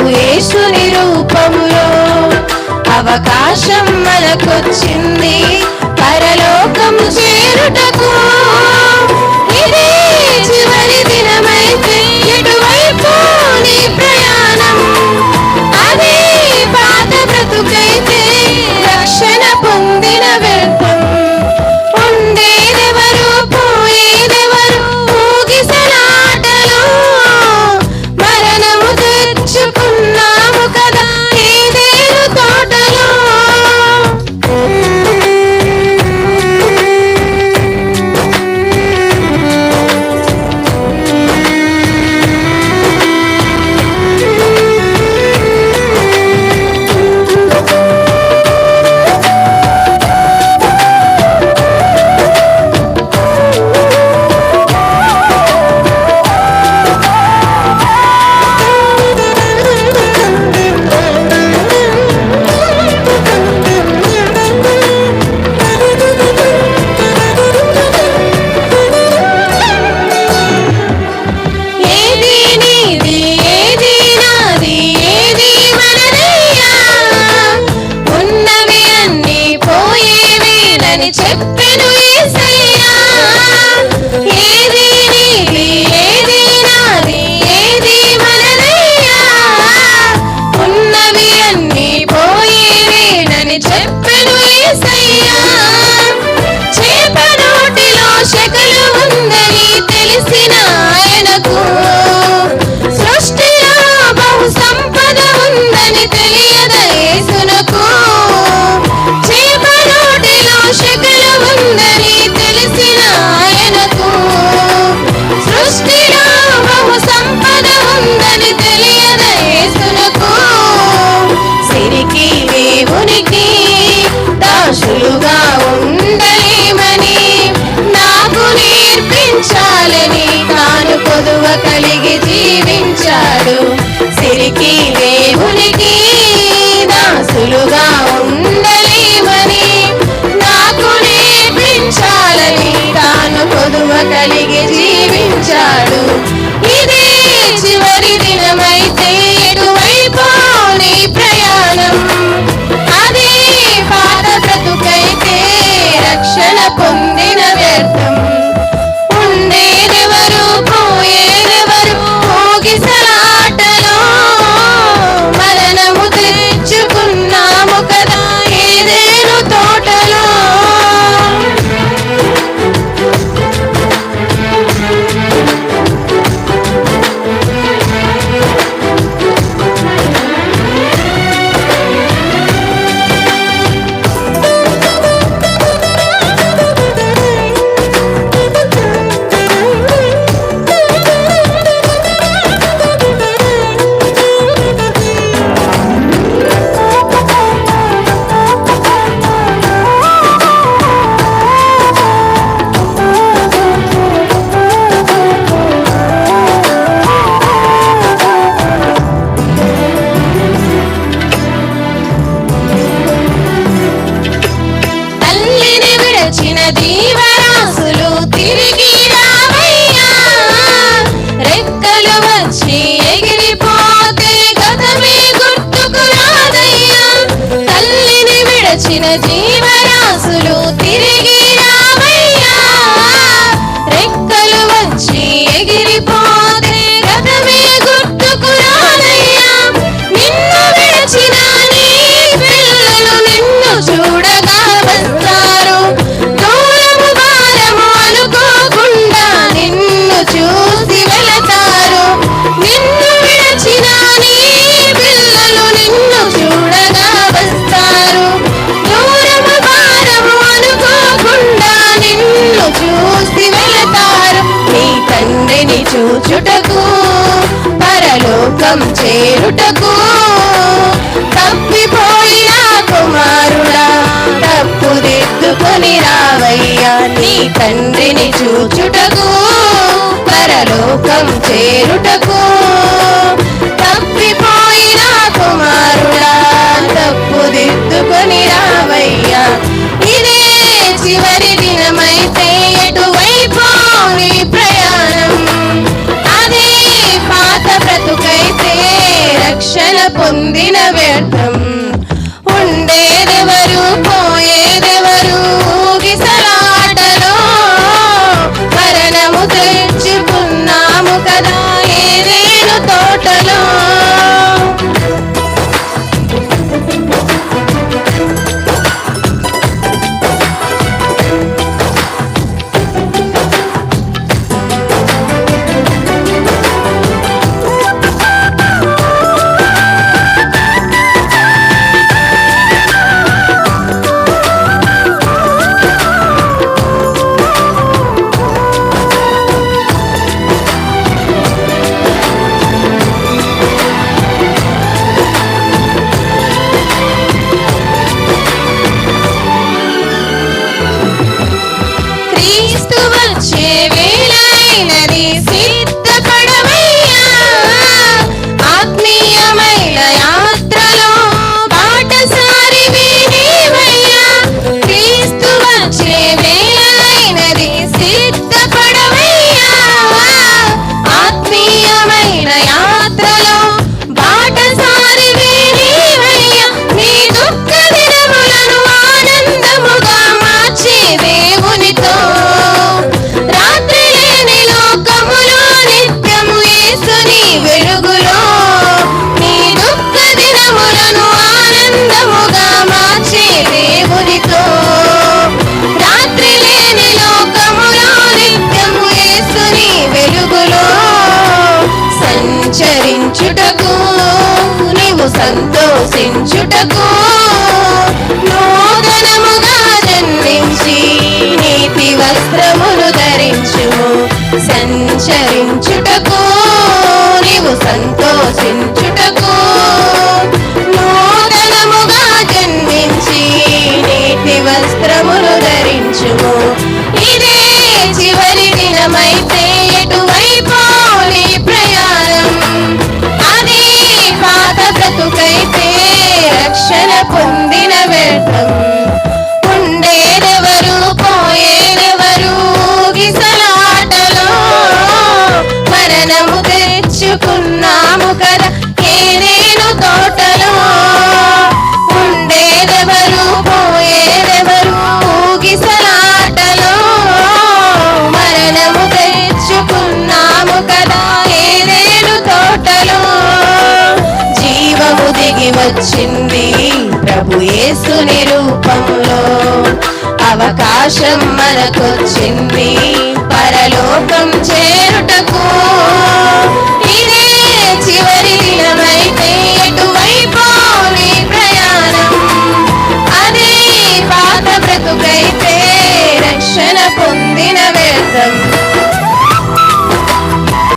ప్రభు యేసుని రూపములో అవకాశం మనకొచ్చింది. పరలోకము చేరుటకు చివరి దినమైతే ఎటువైపు నీ ప్రయాణం. అదే పాత బ్రతుకైతే రక్షణ పొందిన చేరుటకు తప్పిపోయిన కుమారుడా తప్పుదిద్దుకొని రావయ్యా నీ తండ్రిని చూచుటకు పరలోకం చేరుటకు పొందిన వ్యర్థం ఉండేదెవరు పోయేదెవరు గిసలాటలో మరణము తెచ్చుకున్నాము కదా ఏనేను తోటలో. ఉండేదెవరు పోయేదెవరు గిసలాటలో మరణము తెచ్చుకున్నాము కదా ఏనేను తోటలో. జీవము దిగి వచ్చింది. ప్రభు యేసుని రూపంలో అవకాశం మనకొచ్చింది. పరలోకం చే